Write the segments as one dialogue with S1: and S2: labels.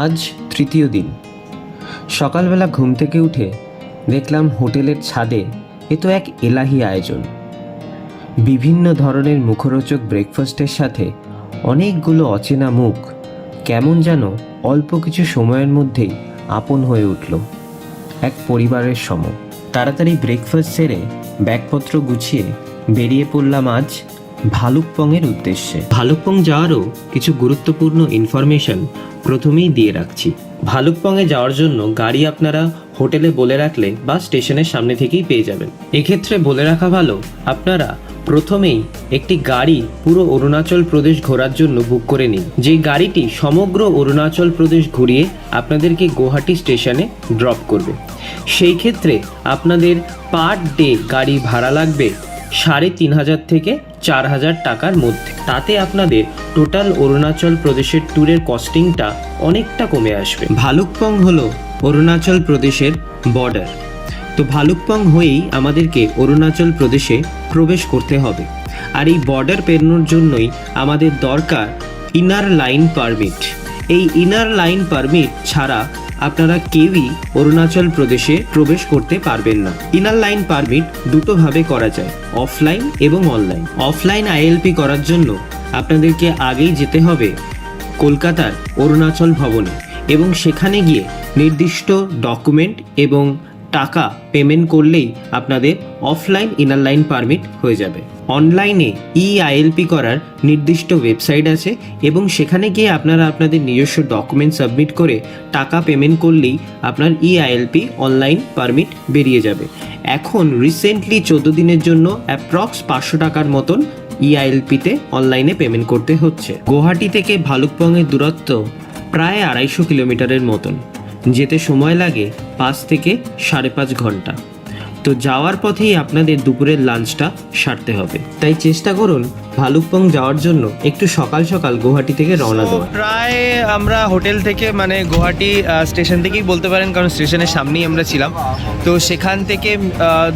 S1: আজ তৃতীয় দিন। সকালবেলা ঘুম থেকে উঠে দেখলাম হোটেলের ছাদে এ তো এক এলাহি আয়োজন। বিভিন্ন ধরনের মুখরোচক ব্রেকফাস্টের সাথে অনেকগুলো অচেনা মুখ কেমন যেন অল্প কিছু সময়ের মধ্যেই আপন হয়ে উঠল। এক পরিবারের সম। তাড়াতাড়ি ব্রেকফাস্ট সেরে ব্যাগপত্র গুছিয়ে বেরিয়ে পড়লাম আজ ভালুকপংয়ের উদ্দেশ্যে। ভালুকপং যাওয়ারও কিছু গুরুত্বপূর্ণ ইনফরমেশন প্রথমেই দিয়ে রাখছি। ভালুকপংয়ে যাওয়ার জন্য গাড়ি আপনারা হোটেলে বলে রাখলে বা স্টেশনের সামনে থেকেই পেয়ে যাবেন। এক্ষেত্রে বলে রাখা ভালো, আপনারা প্রথমেই একটি গাড়ি পুরো অরুণাচল প্রদেশ ঘোরার জন্য বুক করে নিন। যে গাড়িটি সমগ্র অরুণাচল প্রদেশ ঘুরিয়ে আপনাদেরকে গুয়াহাটি স্টেশনে ড্রপ করবে। সেই ক্ষেত্রে আপনাদের পার ডে গাড়ি ভাড়া লাগবে সাড়ে তিন হাজার থেকে চার হাজার টাকার মধ্যে। তাতে আপনাদের টোটাল অরুণাচল প্রদেশের ট্যুরের কস্টিংটা অনেকটা কমে আসবে। ভালুকপং হলো অরুণাচল প্রদেশের বর্ডার তো ভালুকপং হয়েই আমাদেরকে অরুণাচল প্রদেশে প্রবেশ করতে হবে। আর এই বর্ডার পেরোনোর জন্যই আমাদের দরকার ইনার লাইন পারমিট এই ইনার লাইন পারমিট ছাড়া আপনারা কেউই অরুণাচল প্রদেশে প্রবেশ করতে পারবেন না। ইনার লাইন পারমিট দুটোভাবে করা যায়, অফলাইন এবং অনলাইন। অফলাইন আইএলপি করার জন্য আপনাদেরকে আগেই যেতে হবে কলকাতার অরুণাচল ভবনে এবং সেখানে গিয়ে নির্দিষ্ট ডকুমেন্ট এবং টাকা পেমেন্ট করলেই আপনাদের অফলাইন ইনার লাইন পারমিট হয়ে যাবে। অনলাইনে ই আইএলপি করার নির্দিষ্ট ওয়েবসাইট আছে এবং সেখানে গিয়ে আপনারা আপনাদের নিজস্ব ডকুমেন্ট সাবমিট করে টাকা পেমেন্ট করলেই আপনার ই আইএলপি অনলাইন পারমিট বেরিয়ে যাবে। এখন রিসেন্টলি চোদ্দ দিনের জন্য অ্যাপ্রক্স পাঁচশো টাকার মতন ইআইএলপিতে অনলাইনে পেমেন্ট করতে হচ্ছে। গুয়াহাটি থেকে ভালুকপংয়ের দূরত্ব প্রায় আড়াইশো কিলোমিটারের মতন। যেতে সময় লাগে পাঁচ থেকে সাড়ে পাঁচ ঘণ্টা। তো যাওয়ার পথেই আপনাদের দুপুরের লাঞ্চটা সারতে হবে। তাই চেষ্টা করুন ভালুকপং যাওয়ার জন্য একটু সকাল সকাল গুয়াহাটি থেকে রওনা দেওয়া।
S2: প্রায় আমরা হোটেল থেকে মানে গুয়াহাটি স্টেশন থেকেই বলতে পারেন কারণ স্টেশনের সামনেই আমরা ছিলাম। তো সেখান থেকে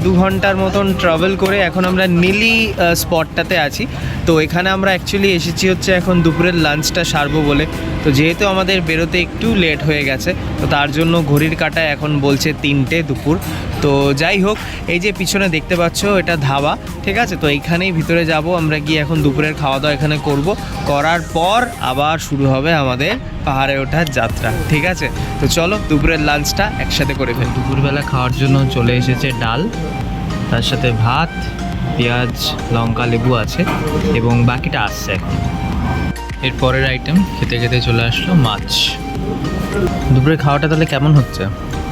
S2: দু ঘণ্টার মতন ট্রাভেল করে এখন আমরা নীলি স্পটটাতে আছি। তো এখানে আমরা অ্যাকচুয়ালি এসেছি হচ্ছে এখন দুপুরের লাঞ্চটা সারবো বলে। তো যেহেতু আমাদের বেরোতে একটু লেট হয়ে গেছে তো তার জন্য ঘড়ির কাঁটায় এখন বলছে তিনটে দুপুর। তো যাই হোক এই যে পিছনে দেখতে পাচ্ছ এটা ধাবা ঠিক আছে? তো এইখানেই ভিতরে যাব আমরা গিয়ে এখন দুপুরের খাওয়া দাওয়া এখানে করব। করার পর আবার শুরু হবে আমাদের পাহাড়ে ওঠার যাত্রা ঠিক আছে? তো চলো দুপুরের লাঞ্চটা একসাথে করে ফেল। দুপুরবেলা খাওয়ার জন্য চলে এসেছে ডাল তার সাথে ভাত পেঁয়াজ লঙ্কা লেবু আছে এবং বাকিটা আসছে এখন। এর পরের আইটেম খেতে খেতে চলে আসলো মাছ। দুপুরে খাওয়াটা তাহলে কেমন হচ্ছে?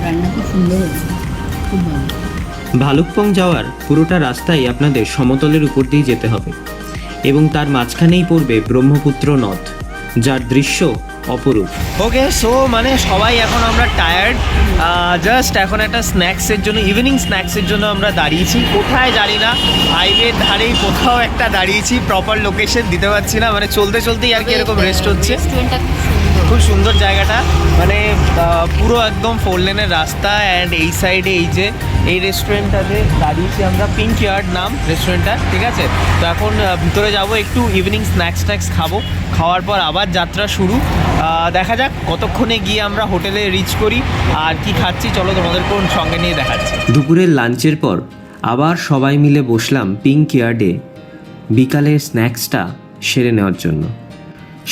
S3: রান্না খুব সুন্দর হয়েছে।
S1: ভালুকপং যাওয়ার পুরোটা রাস্তাই আপনাদের সমতলের উপর দিয়ে যেতে হবে এবং তার মাঝখানেই পড়বে ব্রহ্মপুত্র নদ যার দৃশ্য অপরূপ।
S2: ওকে সো মানে সবাই এখন আমরা টায়ার্ড জাস্ট এখন একটা স্ন্যাক্সের জন্য ইভিনিং স্ন্যাক্সের জন্য আমরা দাঁড়িয়েছি। কোথায় জানি না হাইওয়ের ধারেই কোথাও একটা দাঁড়িয়েছি প্রপার লোকেশন দিতে পারছি না মানে চলতে চলতেই আর কি এরকম রেস্ট হচ্ছে।
S3: খুব সুন্দর
S2: জায়গাটা। মানে পুরো একদম ফোর লেনের রাস্তা অ্যান্ড এই সাইডে এই যে, এই রেস্টুরেন্টটাতে দাঁড়িয়েছি আমরা পিঙ্ক ইয়ার্ড নাম রেস্টুরেন্টটা ঠিক আছে? তো এখন ভিতরে যাব, একটু ইভিনিং স্ন্যাক্স ট্যাক্স খাব। খাওয়ার পর আবার যাত্রা শুরু। দেখা যাক, কতক্ষণে গিয়ে আমরা হোটেলে রিচ করি, আর কি খাচ্ছি, চলো তোমাদের কোন সঙ্গে নিয়ে দেখাচ্ছি।
S1: দুপুরের লাঞ্চের পর আবার সবাই মিলে বসলাম পিঙ্ক ইয়ার্ডে বিকালের স্ন্যাক্সটা সেরে নেওয়ার জন্য।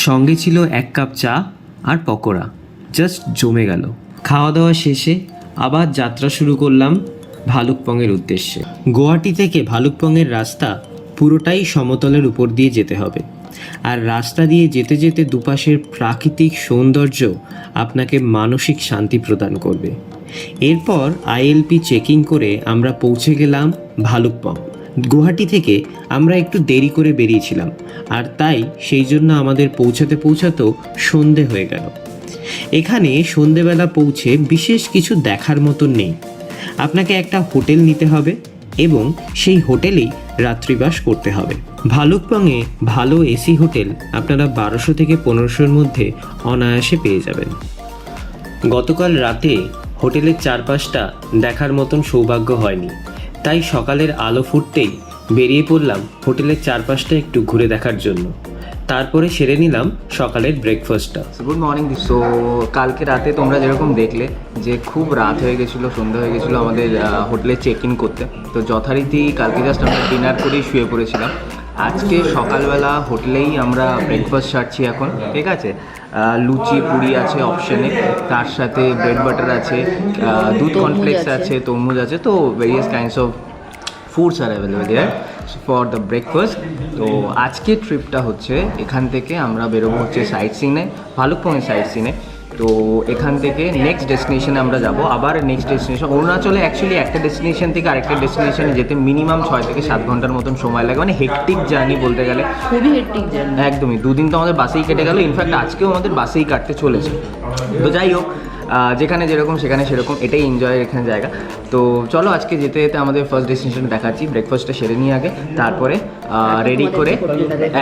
S1: সঙ্গে ছিল এক কাপ চা আর পকোড়া। জাস্ট জমে গেল। খাওয়া দাওয়া শেষে আবার যাত্রা শুরু করলাম ভালুকপংয়ের উদ্দেশ্যে। গুয়াহাটি থেকে ভালুকপংয়ের রাস্তা পুরোটাই সমতলের উপর দিয়ে যেতে হবে। আর রাস্তা দিয়ে যেতে যেতে দুপাশের প্রাকৃতিক সৌন্দর্য আপনাকে মানসিক শান্তি প্রদান করবে। এরপর আইএলপি চেকিং করে আমরা পৌঁছে গেলাম ভালুকপং। গুয়াহাটি থেকে আমরা একটু দেরি করে বেরিয়েছিলাম, আর তাই সেই জন্য আমাদের পৌঁছাতে পৌঁছাতেও সন্ধে হয়ে গেল। এখানে সন্ধেবেলা পৌঁছে বিশেষ কিছু দেখার মতন নেই। আপনাকে একটা হোটেল নিতে হবে এবং সেই হোটেলেই রাত্রিবাস করতে হবে। ভালুকপংয়ে ভালো এসি হোটেল আপনারা বারোশো থেকে পনেরোশোর মধ্যে অনায়াসে পেয়ে যাবেন। গতকাল রাতে হোটেলের চারপাশটা দেখার মতন সৌভাগ্য হয়নি। তাই সকালের আলো ফুটতেই বেরিয়ে পড়লাম হোটেলের চারপাশটা একটু ঘুরে দেখার জন্য। তারপরে সেরে নিলাম সকালের ব্রেকফাস্টটা
S4: গুড মর্নিং সো কালকে রাতে তোমরা যেরকম দেখলে যে খুব রাত হয়ে গেছিল, সন্ধ্যা হয়ে গেছিল আমাদের হোটেলে চেক ইন করতে। তো যথারীতি কালকে জাস্ট আমরা ডিনার করেই শুয়ে পড়েছিলাম। আজকে সকালবেলা হোটেলেই আমরা ব্রেকফাস্ট সারছি এখন ঠিক আছে? লুচি পুরি আছে অপশানে তার সাথে ব্রেড বাটার আছে দুধ কনফ্লেক্স
S3: আছে।
S4: তরমুজ আছে তো various kinds of foods are available there for the breakfast তো আজকে ট্রিপটা হচ্ছে এখান থেকে আমরা বেরোবো হচ্ছে সাইট সিনে ভালুকপংয়ের সাইট সিনে তো এখান থেকে নেক্সট ডেস্টিনেশনে আমরা যাব। আবার নেক্সট ডেস্টিনেশন অরুণাচলে অ্যাকচুয়ালি একটা ডেস্টিনেশন থেকে আরেকটা ডেস্টিনেশনে যেতে মিনিমাম ছয় থেকে সাত ঘণ্টার মতন সময় লাগে। মানে হেকটিক জার্নি বলতে গেলে।
S3: খুবই হেকটিক জার্নি
S4: একদমই দুদিন তো আমাদের বাসেই কেটে গেল। ইনফ্যাক্ট আজকেও আমাদের বাসেই কাটতে চলেছে। তো যাই হোক যেখানে যেরকম সেখানে সেরকম এটাই এনজয়ের এখানে জায়গা। তো চলো আজকে যেতে যেতে আমাদের ফার্স্ট ডেস্টিনেশন দেখাচ্ছি ব্রেকফাস্টটা সেরে নিয়ে আগে তারপরে রেডি করে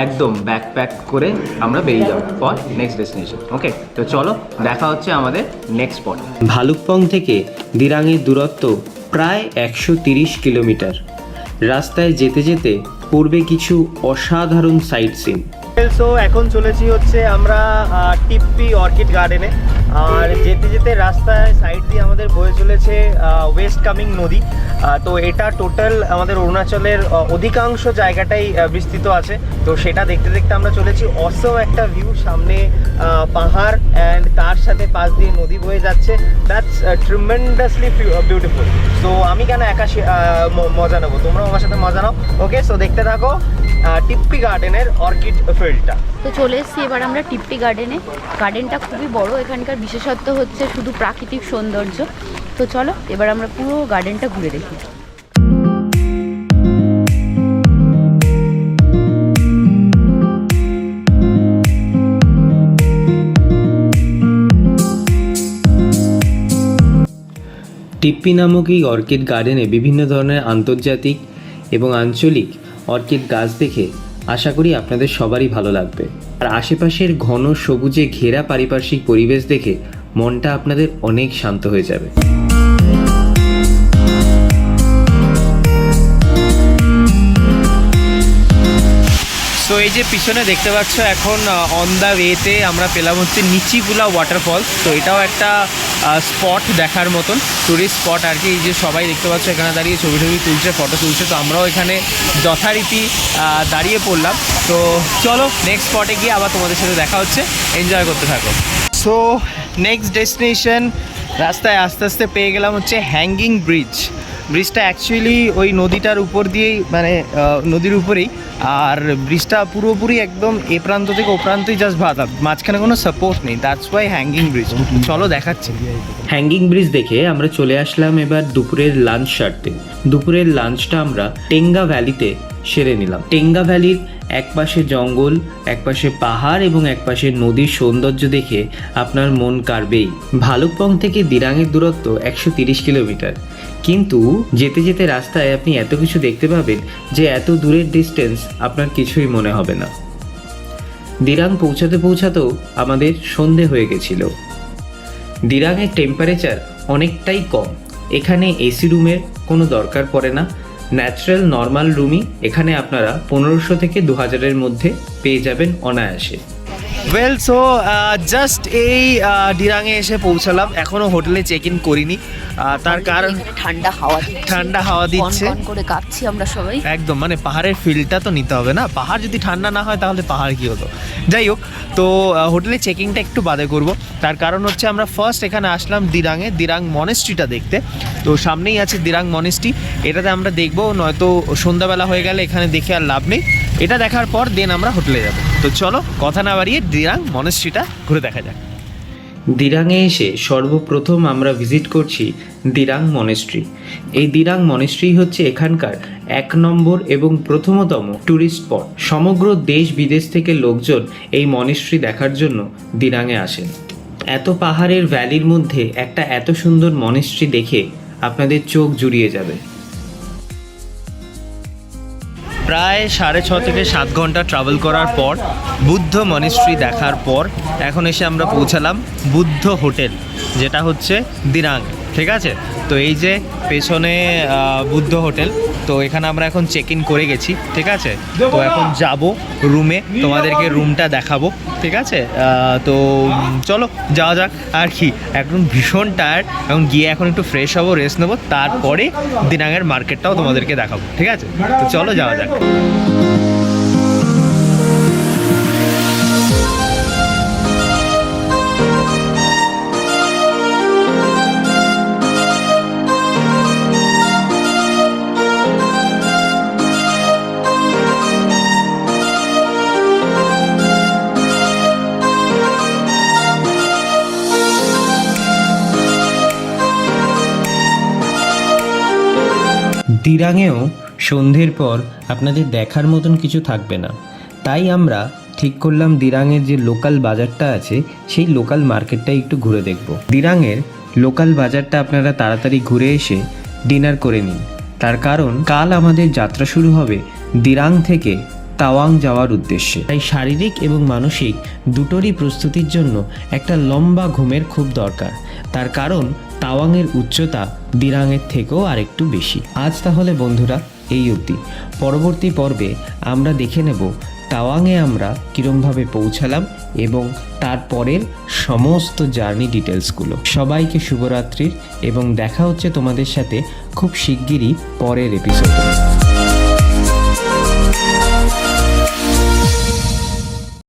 S4: একদম ব্যাক প্যাক করে আমরা বেরিয়ে যাব ফর নেক্সট ডেস্টিনেশন ওকে তো চলো দেখা হচ্ছে আমাদের নেক্সট স্পট
S1: ভালুকপং থেকে দিরাঙের দূরত্ব প্রায় একশো তিরিশ কিলোমিটার। রাস্তায় যেতে যেতে পূর্বে কিছু অসাধারণ সাইট সিন
S2: সো এখন চলেছি হচ্ছে আমরা টিপ্পি অর্কিড গার্ডেনে। আর যেতে যেতে রাস্তায় সাইড দিয়ে আমাদের বয়ে চলেছে ওয়েস্ট কামিং নদী। তো এটা টোটাল আমাদের অরুণাচলের অধিকাংশ জায়গাটাই বিস্তৃত আছে। তো সেটা দেখতে দেখতে আমরা চলেছি। অসম একটা ভিউ সামনে পাহাড় অ্যান্ড তার সাথে পাশ দিয়ে নদী বয়ে যাচ্ছে। দ্যাটস ট্রিমেন্ডাসলি বিউটিফুল তো আমি কেন একা সে- মজা নেব? তোমরাও আমার সাথে মজা নাও। ওকে সো দেখতে থাকো টিপ্পি গার্ডেনের অর্কিড ফিল্ডটা
S5: তো চলে এসেছি এবার আমরা টিপ্পি গার্ডেনে গার্ডেনটা খুবই বড়, এখানকার বিশেষত্ব হচ্ছে শুধু প্রাকৃতিক সৌন্দর্য। তো চলো, এবার আমরা পুরো গার্ডেনটা ঘুরে দেখি।
S1: টিপ্পি নামক এই অর্কিড গার্ডেনে বিভিন্ন ধরনের আন্তর্জাতিক এবং আঞ্চলিক অর্কিড গাছ দেখে আশা করি আপনাদের সবারই ভালো লাগবে। আর আশেপাশের ঘন সবুজে ঘেরা পারিপার্শ্বিক পরিবেশ দেখে মনটা আপনাদের অনেক শান্ত হয়ে যাবে।
S2: সো এই যে পিছনে দেখতে পাচ্ছ, এখন অন দ্য ওয়েতে আমরা পেলাম হচ্ছে নিচিপুলা ওয়াটারফল তো এটাও একটা স্পট দেখার মতন টুরিস্ট স্পট আর কি এই যে সবাই দেখতে পাচ্ছ, এখানে দাঁড়িয়ে ছবি টবি তুলছে ফটো তুলছে। তো আমরাও এখানে যথারীতি দাঁড়িয়ে পড়লাম। তো চলো নেক্সট স্পটে গিয়ে আবার তোমাদের সাথে দেখা হচ্ছে। এনজয় করতে থাকো। সো নেক্সট ডেস্টিনেশন রাস্তায় আস্তে আস্তে পেয়ে গেলাম হচ্ছে হ্যাঙ্গিং ব্রিজ ব্রিজটা অ্যাকচুয়ালি ওই নদীটার উপর দিয়েই মানে নদীর উপরেই। আর ব্রিজটা পুরোপুরি একদম এ প্রান্ত থেকে ও প্রান্তই জাস্ট ভাতা মাঝখানে কোনো সাপোর্ট নেই। দ্যাটস ওয়াই হ্যাঙ্গিং ব্রিজ চলো দেখাচ্ছি।
S1: হ্যাঙ্গিং ব্রিজ দেখে আমরা চলে আসলাম এবার দুপুরের লাঞ্চ সারতে। দুপুরের লাঞ্চটা আমরা টেঙ্গা ভ্যালিতে সেরে নিলাম। টেঙ্গা ভ্যালির একপাশে জঙ্গল একপাশে পাহাড় এবং একপাশে নদীর সৌন্দর্য দেখে আপনার মন কাড়বেই। ভালুকপং থেকে দিরাঙের দূরত্ব একশো তিরিশ কিলোমিটার। কিন্তু যেতে যেতে রাস্তায় আপনি এত কিছু দেখতে পাবেন যে এত দূরের ডিস্টেন্স আপনার কিছুই মনে হবে না। দিরাং পৌঁছাতে পৌঁছাতেও আমাদের সন্ধে হয়ে গেছিল। দিরাঙের টেম্পারেচার অনেকটাই কম। এখানে এসি রুমের কোনো দরকার পড়ে না। ন্যাচারাল নর্মাল রুমই এখানে আপনারা পনেরোশো থেকে দু হাজারের মধ্যে পেয়ে যাবেন অনায়াসে।
S2: ওয়েল সো জাস্ট এই আহ, ডিরাঙে এসে পৌঁছালাম। এখনও হোটেলে চেক ইন করিনি। তার কারণ
S5: ঠান্ডা হাওয়া
S2: ঠান্ডা হাওয়া দিচ্ছে।
S5: করে কাঁপছি আমরা সবাই।
S2: একদম মানে পাহাড়ের ফিলটা তো নিতে হবে না। পাহাড় যদি ঠান্ডা না হয় তাহলে পাহাড় কী হতো? যাই হোক তো হোটেলে চেকিংটা একটু বাদে করব। তার কারণ হচ্ছে আমরা ফার্স্ট এখানে আসলাম দিরাঙে দিরাং মনেস্ট্রিটা দেখতে। তো সামনেই আছে দিরাং মনেস্ট্রি এটাতে আমরা দেখব নয়তো সন্ধ্যাবেলা হয়ে গেলে এখানে দেখে আর লাভ নেই। এটা দেখার পর দেন আমরা হোটেলে যাব। তো চলো, কথা না বাড়িয়ে দিরাং মনেস্ট্রিটা ঘুরে দেখা যাক।
S1: দিরাঙে এসে সর্বপ্রথম আমরা ভিজিট করছি দিরাং মনেস্ট্রি এই দিরাং মনেস্ট্রি হচ্ছে এখানকার এক নম্বর এবং প্রথমতম ট্যুরিস্ট স্পট সমগ্র দেশ বিদেশ থেকে লোকজন এই মনেস্ট্রি দেখার জন্য দিরাঙে আসেন। এত পাহাড়ের ভ্যালির মধ্যে একটা এত সুন্দর মনেস্ট্রি দেখে আপনাদের চোখ জুড়িয়ে যাবে।
S2: প্রায় সাড়ে ছ থেকে সাত ঘণ্টা ট্রাভেল করার পর, বুদ্ধ মনিস্ট্রি দেখার পর, এখন এসে আমরা পৌঁছালাম বুদ্ধ হোটেল, যেটা হচ্ছে দিরাং। ঠিক আছে? তো এই যে পেছনে বুদ্ধ হোটেল তো এখানে আমরা এখন চেক ইন করে গেছি ঠিক আছে? তো এখন যাব রুমে তোমাদেরকে রুমটা দেখাবো ঠিক আছে? তো চলো যাওয়া যাক। আর কি এখন ভীষণ টায়ার্ড এখন গিয়ে এখন একটু ফ্রেশ হব রেস্ট নেব তারপরে দিনাঙের মার্কেটটাও তোমাদেরকে দেখাবো ঠিক আছে? তো চলো যাওয়া যাক।
S1: দিরাঙেও সন্ধ্যের পর আপনাদের দেখার মতন কিছু থাকবে না। তাই আমরা ঠিক করলাম দিরাঙের যে লোকাল বাজারটা আছে, সেই লোকাল মার্কেটটা একটু ঘুরে দেখব। দিরাঙের লোকাল বাজারটা আপনারা তাড়াতাড়ি ঘুরে এসে ডিনার করে নিন। তার কারণ, কাল আমাদের যাত্রা শুরু হবে দিরাং থেকে তাওয়াং যাওয়ার উদ্দেশ্যে। তাই শারীরিক এবং মানসিক দুটোরই প্রস্তুতির জন্য একটা লম্বা ঘুমের খুব দরকার। তার কারণ তাওয়াংয়ের উচ্চতা দিরাংয়ের থেকেও আরেকটু বেশি। আজ তাহলে বন্ধুরা, এই অবধি। পরবর্তী পর্বে আমরা দেখে নেব তাওয়াংয়ে আমরা কীরমভাবে পৌঁছালাম এবং তারপরের সমস্ত জার্নি ডিটেলসগুলো সবাইকে শুভরাত্রির এবং দেখা হচ্ছে তোমাদের সাথে খুব শিগগিরই পরের এপিসোডে